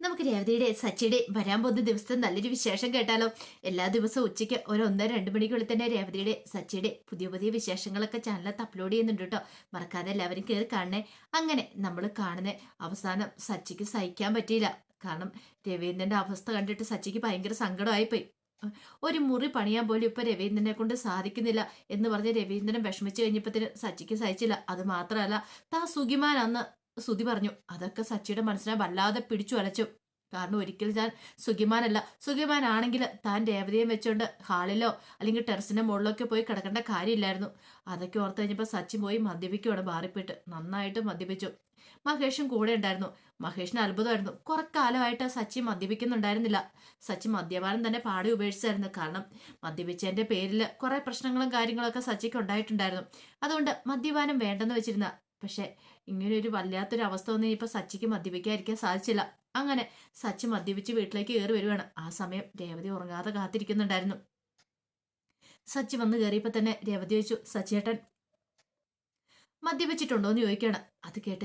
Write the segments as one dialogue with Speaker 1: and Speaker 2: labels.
Speaker 1: നമുക്ക് രേവതിയുടെ സച്ചിയുടെ വരാൻ പോകുന്ന ദിവസത്തെ നല്ലൊരു വിശേഷം കേട്ടാലോ? എല്ലാ ദിവസവും ഉച്ചയ്ക്ക് ഒരു ഒന്നര രണ്ട് മണിക്കുള്ളിൽ തന്നെ രേവതിയുടെ സച്ചിയുടെ പുതിയ പുതിയ വിശേഷങ്ങളൊക്കെ ചാനലത്ത് അപ്ലോഡ് ചെയ്യുന്നുണ്ട് കേട്ടോ മറക്കാതെ എല്ലാവരും കയറി കാണണേ. അങ്ങനെ നമ്മൾ കാണുന്ന അവസാനം സച്ചിക്ക് സഹിക്കാൻ പറ്റിയില്ല. കാരണം രവീന്ദ്രന്റെ അവസ്ഥ കണ്ടിട്ട് സച്ചിക്ക് ഭയങ്കര സങ്കടമായിപ്പോയി. ഒരു മുറി പണിയാൻ പോലും ഇപ്പൊ രവീന്ദ്രനെ കൊണ്ട് സാധിക്കുന്നില്ല എന്ന് പറഞ്ഞ് രവീന്ദ്രൻ വിഷമിച്ചു കഴിഞ്ഞപ്പത്തിന് സച്ചിക്ക് സഹിച്ചില്ല. അത് മാത്രമല്ല താ സുഖിമാൻ അന്ന് സുധി പറഞ്ഞു അതൊക്കെ സച്ചിയുടെ മനസ്സിനെ വല്ലാതെ പിടിച്ചു അലച്ചു. കാരണം ഒരിക്കലും ഞാൻ സുഖിമാനല്ല. സുഖിമാനാണെങ്കിൽ താൻ രേവതിയെ വെച്ചുകൊണ്ട് ഹാളിലോ അല്ലെങ്കിൽ ടെറസിന്റെ മുകളിലൊക്കെ പോയി കിടക്കേണ്ട കാര്യമില്ലായിരുന്നു. അതൊക്കെ ഓർത്ത് കഴിഞ്ഞപ്പോൾ സച്ചി പോയി മദ്യപിക്കുവാണ് ബാറിപ്പിട്ട് നന്നായിട്ട് മദ്യപിച്ചു. മഹേഷും കൂടെ ഉണ്ടായിരുന്നു. മഹേഷിന് അത്ഭുതമായിരുന്നു. കുറെ കാലമായിട്ട് സച്ചി മദ്യപിക്കുന്നുണ്ടായിരുന്നില്ല. സച്ചി മദ്യപാനം തന്നെ പാടി ഉപേക്ഷിച്ചായിരുന്നു. കാരണം മദ്യപിച്ചതിന്റെ പേരിൽ കുറെ പ്രശ്നങ്ങളും കാര്യങ്ങളൊക്കെ സച്ചിക്ക് ഉണ്ടായിട്ടുണ്ടായിരുന്നു. അതുകൊണ്ട് മദ്യപാനം വേണ്ടെന്ന് വെച്ചിരുന്ന പക്ഷെ ഇങ്ങനെ ഒരു വല്ലാത്തൊരു അവസ്ഥ വന്ന് ഇപ്പൊ സച്ചിക്ക് മദ്യപിക്കാതിരിക്കാൻ സാധിച്ചില്ല. അങ്ങനെ സച്ചി മദ്യപിച്ച് വീട്ടിലേക്ക് കയറി വരുവാണ്. ആ സമയം രേവതി ഉറങ്ങാതെ കാത്തിരിക്കുന്നുണ്ടായിരുന്നു. സച്ചി വന്ന് കയറിയപ്പോ തന്നെ രേവതി ചോദിച്ചു സച്ചിയേട്ടൻ മദ്യപിച്ചിട്ടുണ്ടോ എന്ന് ചോദിക്കാണ്. അത് കേട്ട്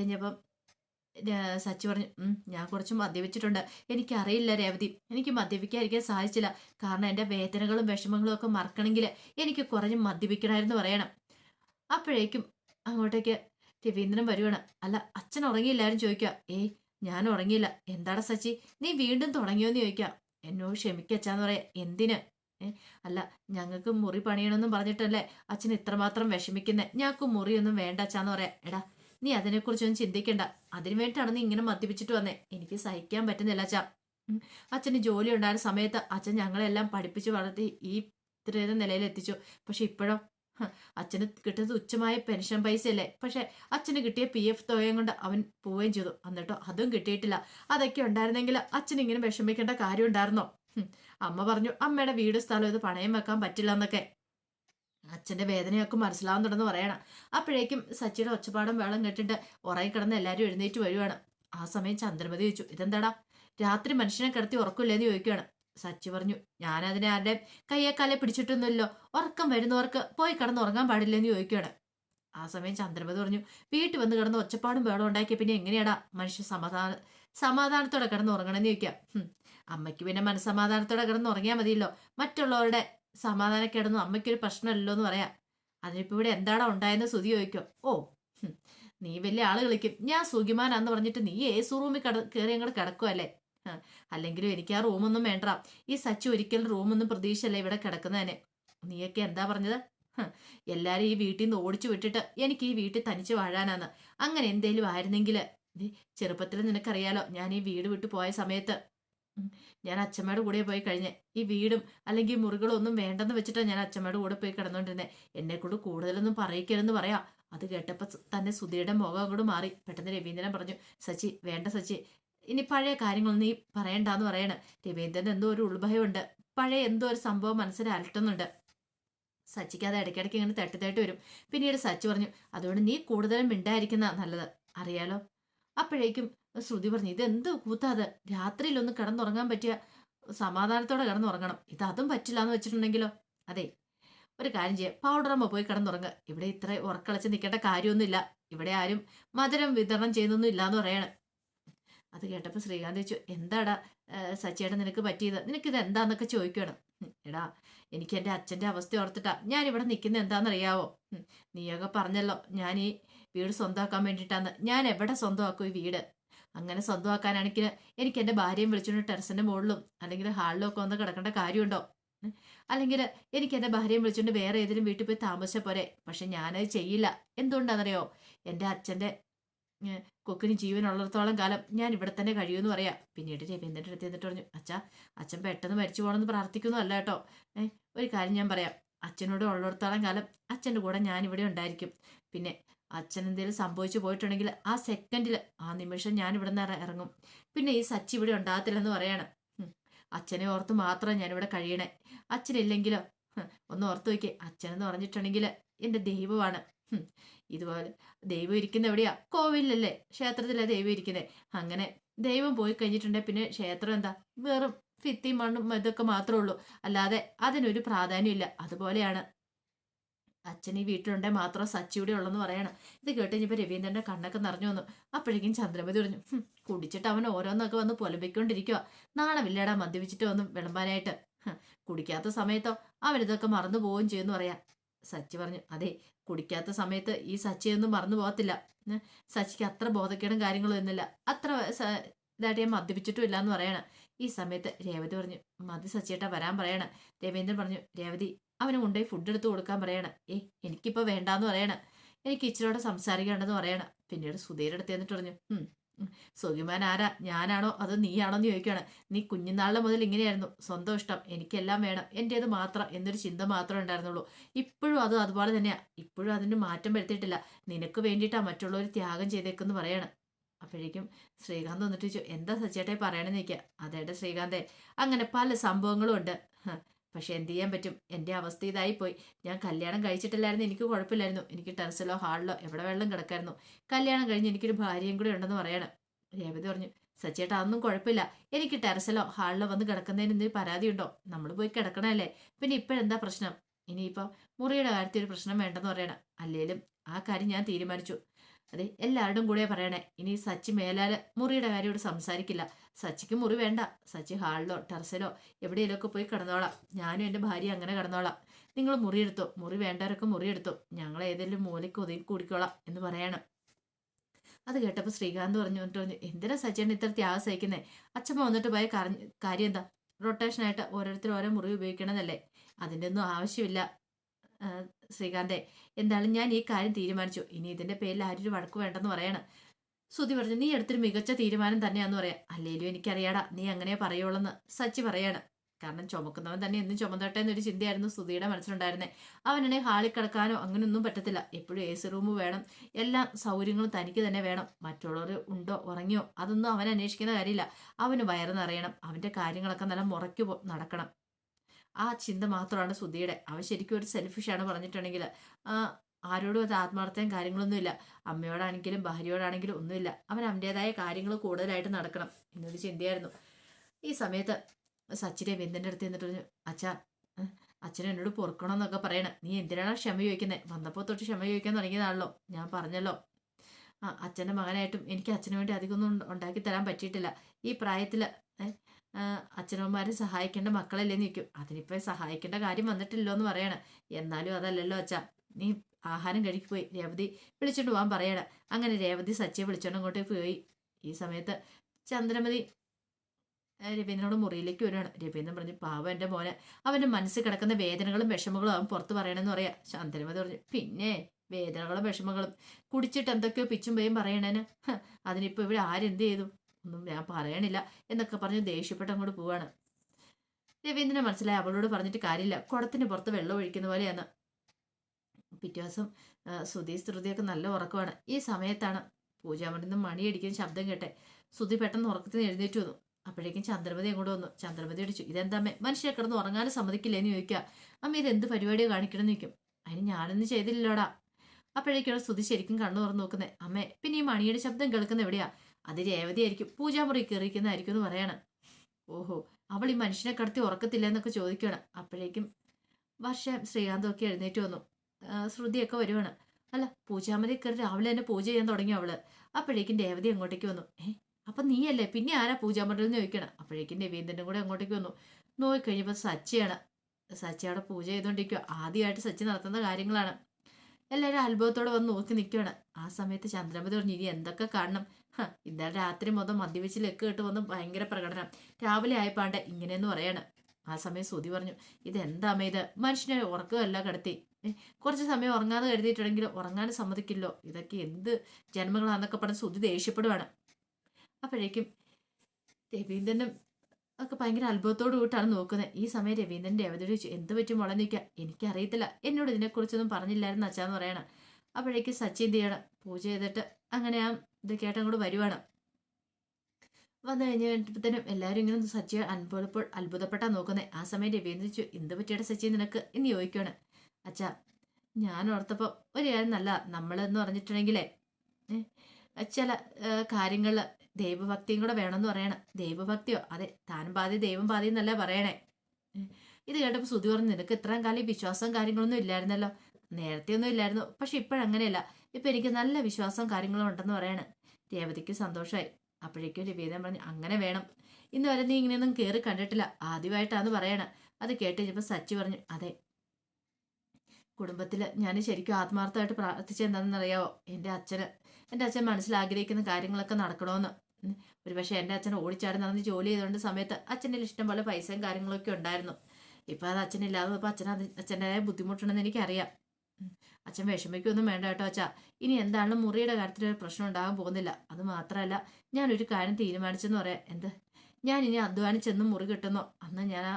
Speaker 1: സച്ചി പറഞ്ഞു "ഉം, ഞാൻ കുറച്ച് മദ്യപിച്ചിട്ടുണ്ട്. എനിക്കറിയില്ല രേവതി. എനിക്ക് മദ്യപിക്കാതിരിക്കാൻ സാധിച്ചില്ല. കാരണം എന്റെ വേദനകളും വിഷമങ്ങളും ഒക്കെ മറക്കണമെങ്കിൽ എനിക്ക് കുറഞ്ഞ് മദ്യപിക്കണമായിരുന്നു പറയണം. അപ്പോഴേക്കും അങ്ങോട്ടേക്ക് രവീന്ദ്രൻ വരുവാണ്. അല്ല അച്ഛൻ ഉറങ്ങിയില്ലാരും ചോദിക്കുക. ഏയ് ഞാൻ ഉറങ്ങിയില്ല. എന്താടാ സച്ചി? നീ വീണ്ടും തുടങ്ങിയോന്ന് ചോദിക്കാം എന്നോട് ക്ഷമിക്കച്ചാന്ന് പറയാ. എന്തിന്? അല്ല ഞങ്ങൾക്ക് മുറി പണിയണമെന്നും പറഞ്ഞിട്ടല്ലേ അച്ഛൻ ഇത്രമാത്രം വിഷമിക്കുന്നേ. ഞങ്ങൾക്ക് മുറിയൊന്നും വേണ്ട അച്ഛാന്ന് പറയാ. എടാ നീ അതിനെക്കുറിച്ചൊന്നും ചിന്തിക്കണ്ട. അതിനു വേണ്ടിയിട്ടാണ് നീ ഇങ്ങനെ മദ്യപിച്ചിട്ട് വന്നേ. എനിക്ക് സഹിക്കാൻ പറ്റുന്നില്ല അച്ഛാ. അച്ഛന് ജോലി ഉണ്ടായ സമയത്ത് അച്ഛൻ ഞങ്ങളെല്ലാം പഠിപ്പിച്ച് വളർത്തി ഈ ഇത്രയും നിലയിൽ എത്തിച്ചു പക്ഷെ ഇപ്പോഴോ അച്ഛന് കിട്ടുന്നത് ഉച്ചമായ പെൻഷൻ പൈസയല്ലേ? പക്ഷെ അച്ഛന് കിട്ടിയ പി എഫ് തുകയും കൊണ്ട് അവൻ പോവുകയും ചെയ്തു. എന്നിട്ടോ അതും കിട്ടിയിട്ടില്ല. അതൊക്കെ ഉണ്ടായിരുന്നെങ്കിൽ അച്ഛൻ ഇങ്ങനെ വിഷമിക്കേണ്ട കാര്യം ഉണ്ടായിരുന്നോ? അമ്മ പറഞ്ഞു അമ്മയുടെ വീട് സ്ഥലം ഇത് പണയം വെക്കാൻ പറ്റില്ല എന്നൊക്കെ. അച്ഛന്റെ വേദനയൊക്കെ മനസ്സിലാവുന്നുണ്ടെന്ന് പറയണം. അപ്പോഴേക്കും സച്ചിയുടെ ഒച്ചപ്പാടും വെള്ളം കെട്ടിട്ട് ഉറങ്ങി കിടന്ന് എല്ലാവരും എഴുന്നേറ്റ് വരുവാണ്. ആ സമയം ചന്ദ്രമതി ചോദിച്ചു ഇതെന്താടാ? രാത്രി മനുഷ്യനെ കിടത്തി ഉറക്കില്ലെന്ന് ചോദിക്കുകയാണ് സച്ചി പറഞ്ഞു ഞാനതിനെ ആരുടെ കയ്യേക്കാലെ പിടിച്ചിട്ടൊന്നുമില്ലോ. ഉറക്കം വരുന്നവർക്ക് പോയി കിടന്ന് ഉറങ്ങാൻ പാടില്ലെന്ന് ചോദിക്കുകയാണ്. ആ സമയം ചന്ദ്രപതി പറഞ്ഞു വീട്ടിൽ വന്ന് കിടന്ന് ഒച്ചപ്പാടും ബഹളം ഉണ്ടാക്കിയ പിന്നെ എങ്ങനെയാടാ മനുഷ്യ സമാധാന സമാധാനത്തോടെ കിടന്ന് ഉറങ്ങണമെന്ന് ചോദിക്കാം. അമ്മയ്ക്ക് പിന്നെ മനസ്സമാധാനത്തോടെ കിടന്ന് ഉറങ്ങിയാൽ മതിയല്ലോ. മറ്റുള്ളവരുടെ സമാധാനക്കേടൊന്നും അമ്മയ്ക്കൊരു പ്രശ്നമല്ലോ എന്ന് പറയാം. അതിനിപ്പോ ഇവിടെ എന്താടാ ഉണ്ടായെന്ന് സുതി ചോദിക്കും. ഓ നീ വലിയ ആൾ കളിക്കും. ഞാൻ സുഖിമാനാന്ന് പറഞ്ഞിട്ട് നീ ഏ റൂമിൽ കട കയറി അങ്ങോട്ട് കിടക്കുമല്ലേ അല്ലെങ്കിലും എനിക്ക് ആ റൂമൊന്നും വേണ്ട. ഈ സച്ചു ഒരിക്കലും റൂമൊന്നും പ്രതീക്ഷയല്ല ഇവിടെ കിടക്കുന്നതന്നെ നീയൊക്കെ എന്താ പറഞ്ഞത്? എല്ലാരും ഈ വീട്ടിൽ നിന്ന് ഓടിച്ചു വിട്ടിട്ട് എനിക്ക് ഈ വീട്ടിൽ തനിച്ച് വാഴാനാന്ന്. അങ്ങനെ എന്തേലും ആയിരുന്നെങ്കിൽ ചെറുപ്പത്തിൽ നിനക്കറിയാലോ ഞാൻ ഈ വീട് വിട്ടു പോയ സമയത്ത്. ഞാൻ അച്ഛമ്മയുടെ കൂടെ പോയി കഴിഞ്ഞ്. ഈ വീടും അല്ലെങ്കിൽ മുറികളും ഒന്നും വേണ്ടെന്ന് വെച്ചിട്ടാണ് ഞാൻ അച്ഛമ്മയുടെ കൂടെ പോയി കിടന്നുകൊണ്ടിരുന്നത് എന്നെ കൊണ്ട് കൂടുതലൊന്നും പറയിക്കരുതെന്ന് പറയാം. അത് കേട്ടപ്പോൾ തന്നെ സുധിയുടെ മുഖം അങ്ങോട്ട് മാറി. പെട്ടെന്ന് രവീന്ദ്രൻ പറഞ്ഞു സച്ചി വേണ്ട സച്ചി. ഇനി പഴയ കാര്യങ്ങളൊന്നും നീ പറയണ്ടെന്ന് പറയണ്. രവീന്ദ്രൻ എന്തോ ഒരു ഉൾഭയമുണ്ട്. പഴയ എന്തോ ഒരു സംഭവം മനസ്സിൽ അലട്ടുന്നുണ്ട്. സച്ചിക്ക് അത് ഇടയ്ക്കിടയ്ക്ക് ഇങ്ങനെ തട്ടി തട്ടി വരും. പിന്നീട് സച്ചി പറഞ്ഞു അതുകൊണ്ട് നീ കൂടുതലും മിണ്ടായിരിക്കുന്ന നല്ലത്. അറിയാലോ? അപ്പോഴേക്കും ശ്രുതി പറഞ്ഞു ഇതെന്ത് കൂത്താത് രാത്രിയിലൊന്ന് കിടന്നുറങ്ങാൻ പറ്റിയ സമാധാനത്തോടെ കിടന്നുറങ്ങണം. ഇത് അതും പറ്റില്ല എന്ന് വെച്ചിട്ടുണ്ടെങ്കിലോ? അതെ. ഒരു കാര്യം ചെയ്യാം. പൗഡറമ്മ പോയി കിടന്നുറങ്ങുക ഇവിടെ ഇത്ര ഉറക്കളച്ച് നിൽക്കേണ്ട കാര്യമൊന്നുമില്ല. ഇവിടെ ആരും മധുരം വിതരണം ചെയ്യുന്നൊന്നും ഇല്ലാന്ന് പറയണം. അത് കേട്ടപ്പോൾ ശ്രീകാന്ത് ചോദിച്ചു എന്താടാ സച്ചേട്ടൻ നിനക്ക് പറ്റിയത്? നിനക്കിത് എന്താന്നൊക്കെ ചോദിക്കണം. എടാ എനിക്ക് എന്റെ അച്ഛന്റെ അവസ്ഥ ഓർത്തിട്ടാ. ഞാൻ ഇവിടെ നിൽക്കുന്നത് എന്താണെന്നറിയാവോ നീയൊക്കെ പറഞ്ഞല്ലോ ഞാൻ ഈ വീട് സ്വന്തമാക്കാൻ വേണ്ടിയിട്ടാന്ന്. ഞാൻ എവിടെ സ്വന്തമാക്കും ഈ വീട്? അങ്ങനെ സ്വന്തമാക്കാനാണെങ്കിൽ എനിക്ക് എന്റെ ഭാര്യയും വിളിച്ചുകൊണ്ട് ടെറസിന്റെ മുകളിലും അല്ലെങ്കിൽ ഹാളിലും ഒക്കെ ഒന്ന് കിടക്കേണ്ട കാര്യമുണ്ടോ? അല്ലെങ്കിൽ എനിക്ക് എന്റെ ഭാര്യയും വിളിച്ചുകൊണ്ട് വേറെ ഏതെങ്കിലും വീട്ടിൽ പോയി താമസിച്ച പോരെ? പക്ഷെ ഞാനത് ചെയ്യില്ല. എന്തുകൊണ്ടാണെന്നറിയോ എന്റെ അച്ഛന്റെ കൊക്കിന് ജീവനുള്ളിടത്തോളം കാലം ഞാൻ ഇവിടെ തന്നെ കഴിയുമെന്ന് പറയാം. പിന്നീട് രവീന്ദ്രന്റെ അടുത്ത് എന്നിട്ട് പറഞ്ഞു അച്ഛാ അച്ഛൻ പെട്ടെന്ന് മരിച്ചു പോകണമെന്ന് പ്രാർത്ഥിക്കുന്നു അല്ല കേട്ടോ. ഏഹ് ഒരു കാര്യം ഞാൻ പറയാം. അച്ഛനോട് ഉള്ളിടത്തോളം കാലം അച്ഛന്റെ കൂടെ ഞാൻ ഇവിടെ ഉണ്ടായിരിക്കും. പിന്നെ അച്ഛൻ എന്തെങ്കിലും സംഭവിച്ചു പോയിട്ടുണ്ടെങ്കിൽ ആ സെക്കൻഡിൽ ആ നിമിഷം ഞാൻ ഇവിടെ നിന്ന് ഇറങ്ങും. പിന്നെ ഈ സച്ചി ഇവിടെ ഉണ്ടാകത്തില്ലെന്ന് പറയാണ്. അച്ഛനെ ഓർത്ത് മാത്രം ഞാനിവിടെ കഴിയണേ. അച്ഛനില്ലെങ്കിലോ? ഒന്ന് ഓർത്ത് വയ്ക്കേ അച്ഛനെന്ന് പറഞ്ഞിട്ടുണ്ടെങ്കിൽ എന്റെ ദൈവമാണ്. ഇതുപോലെ ദൈവം ഇരിക്കുന്ന എവിടെയാ? കോവിലല്ലേ? ക്ഷേത്രത്തിലെ ദൈവം ഇരിക്കുന്നത് അങ്ങനെ ദൈവം പോയി കഴിഞ്ഞിട്ടുണ്ടെങ്കിൽ പിന്നെ ക്ഷേത്രം എന്താ? വെറും ഫിത്തി മണ്ണും ഇതൊക്കെ മാത്രമേ ഉള്ളൂ. അല്ലാതെ അതിനൊരു പ്രാധാന്യമില്ല. അതുപോലെയാണ് അച്ഛൻ ഈ വീട്ടിലുണ്ടെ മാത്രം സച്ചി ഇവിടെ ഉള്ളെന്ന് പറയണം. ഇത് കേട്ട് കഴിഞ്ഞപ്പോൾ രവീന്ദ്രന്റെ കണ്ണൊക്കെ നിറഞ്ഞു വന്നു. അപ്പോഴേക്കും ചന്ദ്രമതി പറഞ്ഞു "ഹും, കുടിച്ചിട്ട് അവൻ ഓരോന്നൊക്കെ വന്ന് പൊലമ്പിക്കൊണ്ടിരിക്കുക നാളെ മദ്യപിച്ചിട്ട് വന്ന് വിളമ്പാനായിട്ട്. കുടിക്കാത്ത സമയത്തോ അവനിതൊക്കെ മറന്നു പോവുകയും ചെയ്യുമെന്ന് പറയാം. സച്ചി പറഞ്ഞു അതെ കുടിക്കാത്ത സമയത്ത് ഈ സച്ചിയൊന്നും മറന്നു പോകത്തില്ല. സച്ചിക്ക് അത്ര ബോധക്കേടും കാര്യങ്ങളും ഒന്നുമില്ല. അത്ര ഇതായിട്ട് ഞാൻ മദ്യപിച്ചിട്ടും ഇല്ല എന്ന് പറയണം. ഈ സമയത്ത് രേവതി പറഞ്ഞു മതി സച്ചിയേട്ടാ വരാൻ പറയണം. രവീന്ദ്രൻ പറഞ്ഞു രേവതി അവന് കൊണ്ടുപോയി ഫുഡ് എടുത്ത് കൊടുക്കാൻ പറയണം. ഏ എനിക്കിപ്പോൾ വേണ്ടാന്ന് പറയണം. എനിക്ക് ഇച്ചിരിയോടെ സംസാരിക്കേണ്ടെന്ന് പറയണം. പിന്നീട് സുധീരടുത്ത് എന്നിട്ട് പറഞ്ഞു "ഉം, ഉം, സുഖിമാൻ ആരാ ഞാനാണോ അതോ നീയാണോ എന്ന് ചോദിക്കുകയാണ്. നീ കുഞ്ഞുനാളിലെ മുതൽ ഇങ്ങനെയായിരുന്നു. സ്വന്തം ഇഷ്ടം എനിക്കെല്ലാം വേണം. എന്റേത് മാത്രം എന്നൊരു ചിന്ത മാത്രമേ ഉണ്ടായിരുന്നുള്ളൂ. ഇപ്പോഴും അത് അതുപോലെ തന്നെയാ. ഇപ്പോഴും അതിന് മാറ്റം വരുത്തിയിട്ടില്ല. നിനക്ക് വേണ്ടിയിട്ടാ മറ്റുള്ളവർ ത്യാഗം ചെയ്തേക്കെന്ന് പറയാണ്. അപ്പോഴേക്കും ശ്രീകാന്ത് വന്നിട്ട് ചോദിച്ചു എന്താ സച്ചേട്ടെ പറയണമെന്ന് ചോദിക്കുക? അതേട്ടെ ശ്രീകാന്തേ അങ്ങനെ പല സംഭവങ്ങളും ഉണ്ട്. പക്ഷെ എന്ത് ചെയ്യാൻ പറ്റും? എന്റെ അവസ്ഥ ഇതായി പോയി ഞാൻ കല്യാണം കഴിച്ചിട്ടില്ലായിരുന്നു. എനിക്ക് കുഴപ്പമില്ലായിരുന്നു. എനിക്ക് ടെറസിലോ ഹാളിലോ എവിടെ വെള്ളം കിടക്കായിരുന്നു. കല്യാണം കഴിഞ്ഞ് എനിക്കൊരു ഭാര്യയും കൂടെ ഉണ്ടെന്ന് പറയണം. രേവതി പറഞ്ഞു സച്ചേട്ടാ അതൊന്നും കുഴപ്പമില്ല. എനിക്ക് ടെറസിലോ ഹാളിലോ വന്ന് കിടക്കുന്നതിന് എന്തെങ്കിലും പരാതിയുണ്ടോ? നമ്മൾ പോയി കിടക്കണമല്ലേ? പിന്നെ ഇപ്പോഴെന്താ പ്രശ്നം? ഇനിയിപ്പോൾ മുറിയുടെ കാര്യത്തിൽ ഒരു പ്രശ്നം വേണ്ടെന്ന് പറയണം. അല്ലേലും ആ കാര്യം ഞാൻ തീരുമാനിച്ചു. അതെ എല്ലാവരുടെയും കൂടെ പറയണേ ഇനി സച്ചി മേലാൽ മുറിയുടെ കാര്യമോട് സംസാരിക്കില്ല. സച്ചിക്ക് മുറി വേണ്ട. സച്ചി ഹാളിലോ ടെറസിലോ എവിടെയെങ്കിലുമൊക്കെ പോയി കിടന്നോളാം. ഞാനും എന്റെ ഭാര്യ അങ്ങനെ കിടന്നോളാം. നിങ്ങൾ മുറി എടുത്തോ മുറി വേണ്ടവരൊക്കെ മുറി എടുത്തോ ഞങ്ങൾ ഏതെങ്കിലും മൂലയ്ക്ക് ഒതുങ്ങി കൂടിക്കോളാം എന്ന് പറയണം. അത് കേട്ടപ്പോൾ ശ്രീകാന്ത് പറഞ്ഞു പറഞ്ഞു എന്തിനാ സച്ചിൻ ഇത്ര ത്യാഗം സഹിക്കുന്നത് അച്ഛമ്മ വന്നിട്ട് പോയ കാര്യം എന്താ? റൊട്ടേഷനായിട്ട് ഓരോരുത്തർ ഓരോ മുറി ഉപയോഗിക്കണമെന്നല്ലേ അതിന്റെ ഒന്നും ആവശ്യമില്ല. ശ്രീകാന്തേ എന്തായാലും ഞാൻ ഈ കാര്യം തീരുമാനിച്ചു. ഇനി ഇതിന്റെ പേരിൽ ആരും വഴക്ക് വേണ്ടെന്ന് പറയണം. ശ്രുതി പറഞ്ഞു നീ എടുത്തൊരു മികച്ച തീരുമാനം തന്നെയാന്ന് പറയാം. അല്ലേലും എനിക്കറിയാടാ നീ അങ്ങനെ പറയുള്ളെന്ന് സച്ചി പറയാണ്. കാരണം ചുമക്കുന്നവൻ തന്നെ എന്നും ചുമന്നോട്ടെ എന്നൊരു ചിന്തയായിരുന്നു ശ്രുതിയുടെ മനസ്സിലുണ്ടായിരുന്നേ. അവനെ ഹാളിൽ കിടക്കാനോ അങ്ങനെയൊന്നും പറ്റത്തില്ല. എപ്പോഴും എ സി റൂം വേണം. എല്ലാ സൗകര്യങ്ങളും തനിക്ക് തന്നെ വേണം. മറ്റുള്ളവർ ഉണ്ടോ ഉറങ്ങിയോ? അതൊന്നും അവൻ അന്വേഷിക്കുന്ന കാര്യമില്ല. അവന് വയറ് അവന്റെ കാര്യങ്ങളൊക്കെ നല്ല മുറയ്ക്ക് നടക്കണം. ആ ചിന്ത മാത്രമാണ് സുധിയുടെ. അവൻ ശരിക്കും ഒരു സെൽഫിഷാണ് പറഞ്ഞിട്ടുണ്ടെങ്കിൽ ആരോടും അത് ആത്മാർത്ഥയും കാര്യങ്ങളൊന്നുമില്ല. അമ്മയോടാണെങ്കിലും ഭാര്യയോടാണെങ്കിലും ഒന്നുമില്ല. അവൻ അവന്റെതായ കാര്യങ്ങൾ കൂടുതലായിട്ട് നടക്കണം എന്നൊരു ചിന്തയായിരുന്നു. ഈ സമയത്ത് സച്ചിനെ ബിന്ദന്റെ അടുത്ത് എന്നിട്ട് പറഞ്ഞു അച്ഛാ ഉം, അച്ഛൻ എന്നോട് പൊറുക്കണമെന്നൊക്കെ പറയണേ. നീ എന്തിനാണ് ക്ഷമ ചോദിക്കുന്നത് വന്നപ്പോൾ തൊട്ട് ക്ഷമ ചോദിക്കാൻ തുടങ്ങിയതാണല്ലോ. ഞാൻ പറഞ്ഞല്ലോ. ആ അച്ഛന്റെ മകനായിട്ടും എനിക്ക് അച്ഛന് വേണ്ടി അധികമൊന്നും ഉണ്ടാക്കി തരാൻ പറ്റിയിട്ടില്ല. ഈ പ്രായത്തിൽ അച്ഛനമ്മമാരെ സഹായിക്കേണ്ട മക്കളല്ലേ നിൽക്കും അതിനിപ്പോൾ സഹായിക്കേണ്ട കാര്യം വന്നിട്ടില്ലോ എന്ന് പറയണം. എന്നാലും അതല്ലല്ലോ അച്ഛാ. നീ ആഹാരം കഴിക്കു പോയി. രേവതി വിളിച്ചോണ്ട് പോകാൻ പറയണ. അങ്ങനെ രേവതി സച്ചിയെ വിളിച്ചോണ്ട് അങ്ങോട്ട് പോയി. ഈ സമയത്ത് ചന്ദ്രമതി രവീന്ദ്രനോട് മുറിയിലേക്ക് വരുവാണ്. രവീന്ദ്രൻ പറഞ്ഞു പാവം എന്റെ മോനെ. അവന്റെ മനസ്സിൽ കിടക്കുന്ന വേദനകളും വിഷമങ്ങളും അവൻ പുറത്ത് പറയണമെന്ന് പറയാം. ചന്ദ്രമതി പറഞ്ഞു പിന്നെ വേദനകളും വിഷമങ്ങളും. കുടിച്ചിട്ട് എന്തൊക്കെയോ പിച്ചും പേയും പറയണേന്. അതിനിപ്പോൾ ഇവിടെ ആരെന്ത് ചെയ്തു? ഒന്നും ഞാൻ പറയണില്ല എന്നൊക്കെ പറഞ്ഞ് ദേഷ്യപ്പെട്ട് അങ്ങോട്ട് പോവാണ്. രവീന്ദ്രനെ മനസ്സിലായി അവളോട് പറഞ്ഞിട്ട് കാര്യമില്ല. കുടത്തിന് പുറത്ത് വെള്ളം ഒഴിക്കുന്ന പോലെയാണ്. പിറ്റേ ദിവസം സുധി ശ്രുതിയൊക്കെ നല്ല ഉറക്കമാണ്. ഈ സമയത്താണ് പൂജാമണിൽ നിന്ന് മണിയടിക്കുന്ന ശബ്ദം കേട്ടെ. സുധി പെട്ടെന്ന് ഉറക്കത്തിൽ എഴുന്നേറ്റ് വന്നു. അപ്പോഴേക്കും ചന്ദ്രമതി അങ്ങോട്ട് വന്നു. ചന്ദ്രമതി അടിച്ചു. ഇതെന്താമ്മേ മനുഷ്യരെ കിടന്ന് ഉറങ്ങാനും സമ്മതിക്കില്ലേന്ന് ചോദിക്കുക. അമ്മ ഇത് എന്ത് പരിപാടിയോ കാണിക്കണമെന്ന് നിൽക്കും അതിന് ഞാനൊന്നും ചെയ്തില്ലല്ലോടാ. അപ്പോഴേക്കാണ് സുധി ശരിക്കും കണ്ണു തുറന്ന് നോക്കുന്നത്. അമ്മേ പിന്നെ ഈ മണിയുടെ ശബ്ദം കേൾക്കുന്ന എവിടെയാ? അത് രേവതിയായിരിക്കും പൂജാമുറി കയറിയിരിക്കുന്നതായിരിക്കും എന്ന് പറയണം. ഓഹോ അവൾ ഈ മനുഷ്യനെ കടത്തി ഉറക്കത്തില്ല എന്നൊക്കെ ചോദിക്കണം. അപ്പോഴേക്കും വർഷം ശ്രീകാന്തമൊക്കെ എഴുന്നേറ്റ് വന്നു. ശ്രുതിയൊക്കെ വരുവാണ്. അല്ല പൂജാമതി കയറി രാവിലെ തന്നെ പൂജ ചെയ്യാൻ തുടങ്ങി അവൾ. അപ്പോഴേക്കും രേവതി അങ്ങോട്ടേക്ക് വന്നു. ഏ അപ്പൊ നീയല്ലേ? പിന്നെ ആരാ പൂജാമുറിയിൽ എന്ന് ചോദിക്കണം? അപ്പോഴേക്കും രവീന്ദ്രനും കൂടെ അങ്ങോട്ടേക്ക് വന്നു. നോക്കിക്കഴിഞ്ഞപ്പോൾ സച്ചിയാണ്. സച്ചി പൂജ ചെയ്തുകൊണ്ടിരിക്കുക ആദ്യമായിട്ട് സച്ചി നടത്തുന്ന കാര്യങ്ങളാണ്. എല്ലാവരും അത്ഭുതത്തോടെ വന്ന് നോക്കി നിൽക്കുകയാണ്. ആ സമയത്ത് ചന്ദ്രമതി പറഞ്ഞു ഇനി എന്തൊക്കെ കാണണം? ഇന്നലെ രാത്രി മൊത്തം മദ്യവെച്ച് ലെക്ക് കേട്ട് വന്ന് ഭയങ്കര പ്രകടനം. രാവിലെ ആയപ്പാണ്ട് ഇങ്ങനെയെന്ന് പറയാണ്. ആ സമയം സുതി പറഞ്ഞു ഇതെന്താമേ ഇത്? മനുഷ്യനെ ഉറക്കമല്ല കിടത്തി. കുറച്ച് സമയം ഉറങ്ങാതെ കരുതിയിട്ടുണ്ടെങ്കിൽ ഉറങ്ങാൻ സമ്മതിക്കില്ലോ ഇതൊക്കെ എന്ത് ജന്മങ്ങളാന്നൊക്കെ പറഞ്ഞ് സുതി ദേഷ്യപ്പെടുവാണ്. അപ്പോഴേക്കും രവീന്ദ്രനും ഒക്കെ ഭയങ്കര അത്ഭുതത്തോടു കൂട്ടാണ് നോക്കുന്നത്. ഈ സമയം രവീന്ദ്രൻ രേവതിയോട് ചോദിച്ചു എന്ത് പറ്റും മുള നിൽക്കുക എനിക്കറിയത്തില്ല. എന്നോട് ഇതിനെക്കുറിച്ചൊന്നും പറഞ്ഞില്ലായിരുന്നു അച്ഛാന്ന് പറയണം. അപ്പോഴേക്ക് സച്ചിൻ ചെയ്യണം? പൂജ ചെയ്തിട്ട് അങ്ങനെ ആ ഇത് കേട്ടങ്ങോട്ട് വരുവാണ്. വന്നു കഴിഞ്ഞപ്പോഴത്തേനും എല്ലാവരും ഇങ്ങനെ സച്ചിയെ അത്ഭുതപ്പോൾ അത്ഭുതപ്പെട്ടാ നോക്കുന്നത് ആ സമയം രവീന്ദ്രൻ ചോദിച്ചു എന്ത് പറ്റിയുടെ സച്ചിൻ നിനക്ക്? എന്ന് ചോദിക്കുകയാണ് അച്ഛാ ഞാൻ ഓർത്തപ്പോൾ ഒരു കാര്യം നല്ല നമ്മളെന്ന് പറഞ്ഞിട്ടുണ്ടെങ്കിലേ ചില കാര്യങ്ങളിൽ ദൈവഭക്തിയും കൂടെ വേണമെന്ന് പറയണം. ദൈവഭക്തിയോ? അതെ താനും പാതി ദൈവം പാതി എന്നല്ല പറയണേ. ഇത് കേട്ടപ്പോൾ സുതി പറഞ്ഞു നിനക്ക് ഇത്രയും കാലം വിശ്വാസവും കാര്യങ്ങളൊന്നും ഇല്ലായിരുന്നല്ലോ. നേരത്തെ ഒന്നും ഇല്ലായിരുന്നു. പക്ഷെ ഇപ്പോഴങ്ങനെയല്ല ഇപ്പം എനിക്ക് നല്ല വിശ്വാസവും കാര്യങ്ങളും ഉണ്ടെന്ന് പറയാണ്. രേവതിക്ക് സന്തോഷമായി അപ്പോഴേക്കും രവീന്ദ്രൻ പറഞ്ഞു അങ്ങനെ വേണം. ഇന്ന് വരെ നീ ഇങ്ങനെയൊന്നും കയറി കണ്ടിട്ടില്ല. ആദ്യമായിട്ടാന്ന് പറയണ. അത് കേട്ട് കഴിഞ്ഞപ്പോൾ സച്ചി പറഞ്ഞു അതെ. കുടുംബത്തിൽ ഞാൻ ശരിക്കും ആത്മാർത്ഥമായിട്ട് പ്രാർത്ഥിച്ചെന്താണെന്നറിയാവോ എന്റെ അച്ഛന് എന്റെ അച്ഛൻ മനസ്സിൽ ആഗ്രഹിക്കുന്ന കാര്യങ്ങളൊക്കെ നടക്കണമെന്ന് ഒരു പക്ഷേ എന്റെ അച്ഛൻ ഓടിച്ചാടി നടന്ന് ജോലി ചെയ്തുകൊണ്ട് സമയത്ത് അച്ഛന്റെ ഇഷ്ടം പോലെ പൈസയും കാര്യങ്ങളൊക്കെ ഉണ്ടായിരുന്നു. ഇപ്പം അത് അച്ഛനില്ലാതെ ഇപ്പോൾ അച്ഛൻ അത് അച്ഛന്റെതായ ബുദ്ധിമുട്ടുണ്ടെന്ന് എനിക്കറിയാം. അച്ഛൻ വിഷമിക്കൊന്നും വേണ്ട കേട്ടോ അച്ഛാ. ഇനി എന്താണ് മുറിയുടെ കാര്യത്തിൽ ഒരു പ്രശ്നം ഉണ്ടാകാൻ പോകുന്നില്ല. അത് മാത്രമല്ല ഞാനൊരു കാര്യം തീരുമാനിച്ചെന്ന് പറയാം. എന്ത്? ഞാൻ ഇനി അധ്വാനിച്ചെന്നും മുറി കിട്ടുന്നോ. അന്ന് ഞാൻ ആ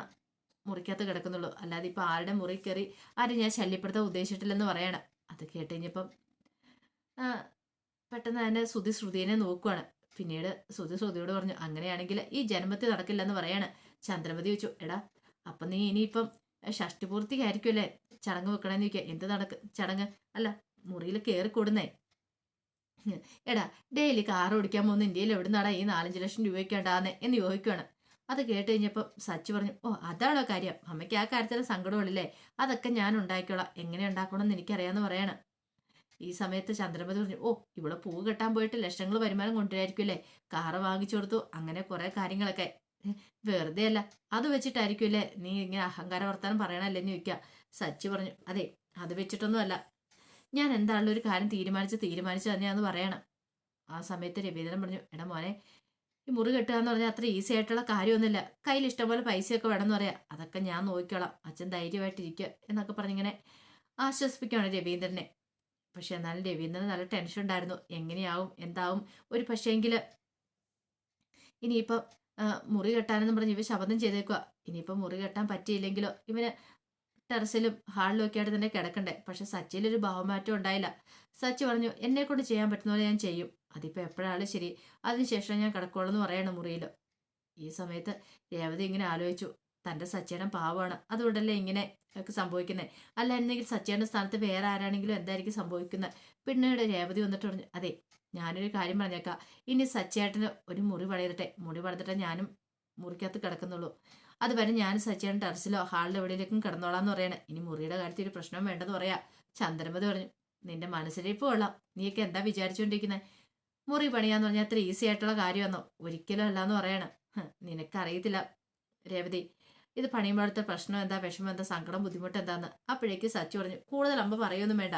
Speaker 1: മുറിക്കകത്ത് കിടക്കുന്നുള്ളൂ. അല്ലാതെ ഇപ്പം ആരുടെ മുറി കയറി ആരും ഞാൻ ശല്യപ്പെടുത്താൻ ഉദ്ദേശിച്ചിട്ടില്ലെന്ന് പറയണം. അത് കേട്ട് പെട്ടെന്ന് തന്നെ ശ്രുതി ശ്രുതിനെ നോക്കുവാണ്. പിന്നീട് ശ്രുതി ശ്രുതിയോട് പറഞ്ഞു അങ്ങനെയാണെങ്കിൽ ഈ ജന്മത്തിൽ നടക്കില്ല എന്ന് പറയാണ്. ചന്ദ്രമതി വെച്ചു എടാ അപ്പം നീ ഇനിയിപ്പം ഷഷ്ടിപൂർത്തിക്കായിരിക്കുമല്ലേ ചടങ്ങ് വെക്കണമെന്ന് ചോദിക്കുക എന്ത് നടക്ക് ചടങ്ങ്? അല്ല മുറിയിൽ കയറി കൂടുന്നേ എടാ ഡെയിലി കാർ ഓടിക്കാൻ പോകുന്ന ഇന്ത്യയിൽ എവിടെ നടാ ഈ നാലഞ്ച് ലക്ഷം രൂപയ്ക്ക് ഉണ്ടാകുന്നേ? എന്ന് ചോദിക്കുവാണ്. അത് കേട്ട് കഴിഞ്ഞപ്പോൾ സച്ചി പറഞ്ഞു ഓ അതാണോ കാര്യം? അമ്മയ്ക്ക് ആ കാര്യത്തിൽ സങ്കടമുള്ളല്ലേ അതൊക്കെ ഞാൻ ഉണ്ടാക്കിക്കോളാം. എങ്ങനെ ഉണ്ടാക്കണമെന്ന് എനിക്കറിയാമെന്ന് പറയാണ്. ഈ സമയത്ത് ചന്ദ്രമതി പറഞ്ഞു ഓ ഇവിടെ പൂ കെട്ടാൻ പോയിട്ട് ലക്ഷങ്ങൾ വരുമാനം കൊണ്ടുവരായിരിക്കും അല്ലേ? കാറ് വാങ്ങിച്ചു കൊടുത്തു അങ്ങനെ കുറെ കാര്യങ്ങളൊക്കെ. വെറുതെ അല്ല അത് വെച്ചിട്ടായിരിക്കും അല്ലേ? നീ ഇങ്ങനെ അഹങ്കാര വർത്താനം പറയണല്ലേ എന്ന് ചോദിക്കുക. സച്ചി പറഞ്ഞു അതെ അത് വെച്ചിട്ടൊന്നും അല്ല. ഞാൻ എന്താണല്ലോ ഒരു കാര്യം തീരുമാനിച്ച് തീരുമാനിച്ചു തന്നെയാന്ന് പറയണം. ആ സമയത്ത് രവീന്ദ്രൻ പറഞ്ഞു എടാ മോനെ ഈ മുറി കെട്ടുക എന്ന് പറഞ്ഞാൽ അത്ര ഈസി ആയിട്ടുള്ള കാര്യമൊന്നുമില്ല. കയ്യിൽ ഇഷ്ടംപോലെ പൈസയൊക്കെ വേണമെന്ന് പറയാം. അതൊക്കെ ഞാൻ നോക്കിക്കോളാം. അച്ഛൻ ധൈര്യമായിട്ടിരിക്കുക എന്നൊക്കെ പറഞ്ഞിങ്ങനെ ആശ്വസിപ്പിക്കുകയാണ് രവീന്ദ്രനെ. പക്ഷെ എന്നാലും രവീന്ദ്രന് നല്ല ടെൻഷൻ ഉണ്ടായിരുന്നു. എങ്ങനെയാവും? എന്താവും? ഒരു പക്ഷേങ്കിൽ ഇനിയിപ്പം മുറി കെട്ടാനെന്ന് പറഞ്ഞ് ഇവ ശബ്ദം ചെയ്തേക്കുക ഇനിയിപ്പം മുറി കെട്ടാൻ പറ്റിയില്ലെങ്കിലോ? ഇവന് ടെറസിലും ഹാളിലും ഒക്കെ ആയിട്ട് തന്നെ കിടക്കണ്ടേ? പക്ഷെ സച്ചിയിലൊരു ഭാവമാറ്റം ഉണ്ടായില്ല. സച്ചി പറഞ്ഞു എന്നെ കൊണ്ട് ചെയ്യാൻ പറ്റുന്ന പോലെ ഞാൻ ചെയ്യും. അതിപ്പോൾ എപ്പോഴാണ് ശരി? അതിനുശേഷം ഞാൻ കിടക്കുള്ളൂ എന്ന് പറയണം മുറിയിൽ ഈ സമയത്ത് രേവതി ഇങ്ങനെ ആലോചിച്ചു. തന്റെ സച്ചേടൻ പാവമാണ് അതുകൊണ്ടല്ലേ ഇങ്ങനെ ഒക്കെ സംഭവിക്കുന്നത് അല്ലായിരുന്നെങ്കിൽ സച്ചേടന്റെ സ്ഥാനത്ത് വേറെ ആരാണെങ്കിലും എന്തായിരിക്കും സംഭവിക്കുന്നത് പിന്നീട് രേവതി വന്നിട്ട് പറഞ്ഞു അതെ ഞാനൊരു കാര്യം പറഞ്ഞേക്കാം. ഇനി സച്ചേട്ടന് ഒരു മുറി പണിതിട്ടെ. മുറി വളർത്തിട്ടെ ഞാനും മുറിക്കകത്ത് കിടക്കുന്നുള്ളൂ. അതുവരെ ഞാൻ സച്ചേട്ടൻ ടെറസിലോ ഹാളിലോ കിടന്നോളാം എന്ന് പറയണേ. ഇനി മുറിയുടെ കാര്യത്തിൽ ഒരു പ്രശ്നം വേണ്ടെന്ന് പറയാം. ചന്ദ്രമതി പറഞ്ഞു നിന്റെ മനസ്സിലിരിപ്പ് കൊള്ളാം. നീയൊക്കെ എന്താ വിചാരിച്ചുകൊണ്ടിരിക്കുന്നത് മുറി പണിയാന്ന് പറഞ്ഞാൽ അത്ര ഈസി ആയിട്ടുള്ള കാര്യമെന്നോ? ഒരിക്കലും അല്ലാന്ന് പറയണം. നിനക്കറിയത്തില്ല രേവതി. ഇത് പണിയുമ്പോഴത്തെ പ്രശ്നം എന്താ? വിഷമം എന്താ? സങ്കടം ബുദ്ധിമുട്ട് എന്താന്ന്? അപ്പോഴേക്ക് സച്ചു പറഞ്ഞു കൂടുതൽ അമ്മ പറയൊന്നും വേണ്ട.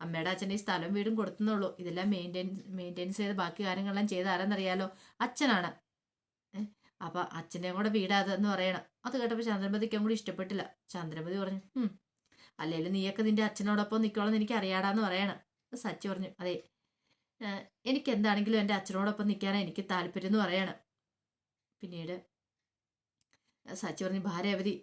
Speaker 1: അമ്മയുടെ അച്ഛന്റെ ഈ സ്ഥലം വീടും കൊടുത്തുന്നുള്ളൂ. ഇതെല്ലാം മെയിന്റെയിൻ മെയിന്റെയിൻസ് ചെയ്ത് ബാക്കി കാര്യങ്ങളെല്ലാം ചെയ്ത് ആരെന്നറിയാലോ അച്ഛനാണ്. അപ്പൊ അച്ഛന്റെയും കൂടെ വീടാതെന്ന് പറയണം. അത് കേട്ടപ്പോൾ ചന്ദ്രമതിക്കും കൂടി ഇഷ്ടപ്പെട്ടില്ല. ചന്ദ്രമതി പറഞ്ഞു അല്ലെങ്കിൽ നീയൊക്കെ നിന്റെ അച്ഛനോടൊപ്പം നിൽക്കണമെന്ന് എനിക്ക് അറിയാടാന്ന് പറയണം സച്ചി പറഞ്ഞു അതെ. എനിക്ക് എന്താണെങ്കിലും എന്റെ അച്ഛനോടൊപ്പം നിൽക്കാനാണ് എനിക്ക് താല്പര്യം എന്ന് പറയണം. പിന്നീട് സച്ചി പറഞ്ഞു ഭാ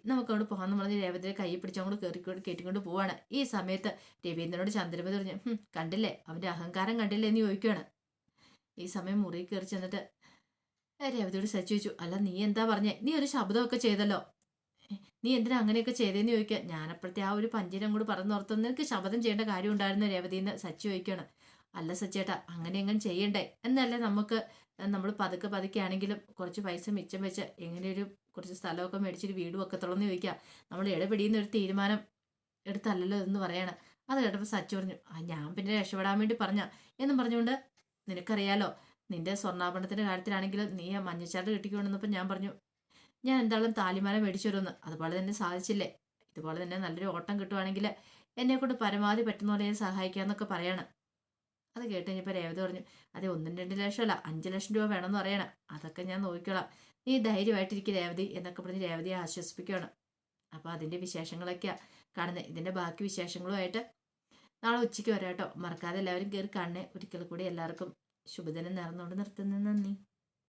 Speaker 1: നമുക്ക് അവിടെ പോകാമെന്ന് പറഞ്ഞ് രേവതിയുടെ കൈ പിടിച്ചങ്ങോട്ട് കയറിക്കൊണ്ട് കയറ്റിക്കൊണ്ട് പോവാണ്. ഈ സമയത്ത് രവീന്ദ്രനോട് ചന്ദ്രമതി പറഞ്ഞു കണ്ടില്ലേ? അവന്റെ അഹങ്കാരം കണ്ടില്ലേ എന്ന് ചോദിക്കുകയാണ് ഈ സമയം മുറി കയറി ചെന്നിട്ട് രേവതിയോട് സച്ചി ചോദിച്ചു അല്ല നീ എന്താ പറഞ്ഞേ? നീ ഒരു ശബ്ദമൊക്കെ ചെയ്തല്ലോ. നീ എന്തിനാ അങ്ങനെയൊക്കെ ചെയ്തേന്ന് ചോദിക്കുക. ഞാനപ്പോഴത്തെ ആ ഒരു പഞ്ചിരം കൂടി പറഞ്ഞോർത്തു നിനക്ക് ശബ്ദം ചെയ്യേണ്ട കാര്യം ഉണ്ടായിരുന്നു രേവതിന്ന് സച്ചി ചോദിക്കുകയാണ്. അല്ല സച്ചേട്ടാ അങ്ങനെ എങ്ങനെ ചെയ്യണ്ടേ? എന്നല്ലേ നമുക്ക് നമ്മൾ പതുക്കെ പതുക്കെ ആണെങ്കിലും കുറച്ച് പൈസ മിച്ചം വെച്ച് എങ്ങനെ ഒരു കുറച്ച് സ്ഥലമൊക്കെ മേടിച്ചിട്ട് വീട് ഒക്കെ തുടർന്ന് ചോദിക്കുക നമ്മൾ ഇടപെടിയുന്ന ഒരു തീരുമാനം എടുത്തല്ലല്ലോ എന്ന് പറയണം. അത് കേട്ടപ്പോൾ സച്ചു പറഞ്ഞു ആ ഞാൻ പിന്നെ രക്ഷപ്പെടാൻ വേണ്ടി പറഞ്ഞ? എന്നും പറഞ്ഞുകൊണ്ട് നിനക്കറിയാലോ നിന്റെ സ്വർണാഭരണത്തിന്റെ കാര്യത്തിലാണെങ്കിലും നീ ആ മഞ്ഞച്ചാട്ട് കിട്ടിക്കൊണ്ടെന്നപ്പോൾ ഞാൻ പറഞ്ഞു ഞാൻ എന്തായാലും താലിമാല മേടിച്ചു വരുമെന്ന് അതുപോലെ തന്നെ സാധിച്ചില്ലേ? ഇതുപോലെ തന്നെ നല്ലൊരു ഓട്ടം കിട്ടുവാണെങ്കിൽ എന്നെ കൊണ്ട് പരമാവധി പറ്റുന്ന പോലെ ഞാൻ സഹായിക്കാമെന്നൊക്കെ പറയണം. അത് കേട്ട് കഴിഞ്ഞപ്പോൾ രേവതി പറഞ്ഞു അതെ ഒന്നും രണ്ട് ലക്ഷമല്ല അഞ്ച് ലക്ഷം രൂപ വേണമെന്ന് പറയണം. അതൊക്കെ ഞാൻ നോക്കിക്കോളാം. നീ ധൈര്യമായിട്ടിരിക്കും രേവതി എന്നൊക്കെ പറഞ്ഞ് രേവതിയെ ആശ്വസിപ്പിക്കുകയാണ്. അപ്പോൾ അതിന്റെ വിശേഷങ്ങളൊക്കെയാണ് കാണുന്നത് ഇതിന്റെ ബാക്കി വിശേഷങ്ങളുമായിട്ട് നാളെ ഉച്ചയ്ക്ക് വരാട്ടോ മറക്കാതെ എല്ലാവരും കയറി കാണണേ. ഒരിക്കൽ കൂടി എല്ലാവർക്കും ശുഭദിനം നേർന്നുകൊണ്ട് നിർത്തുന്നു. നന്ദി.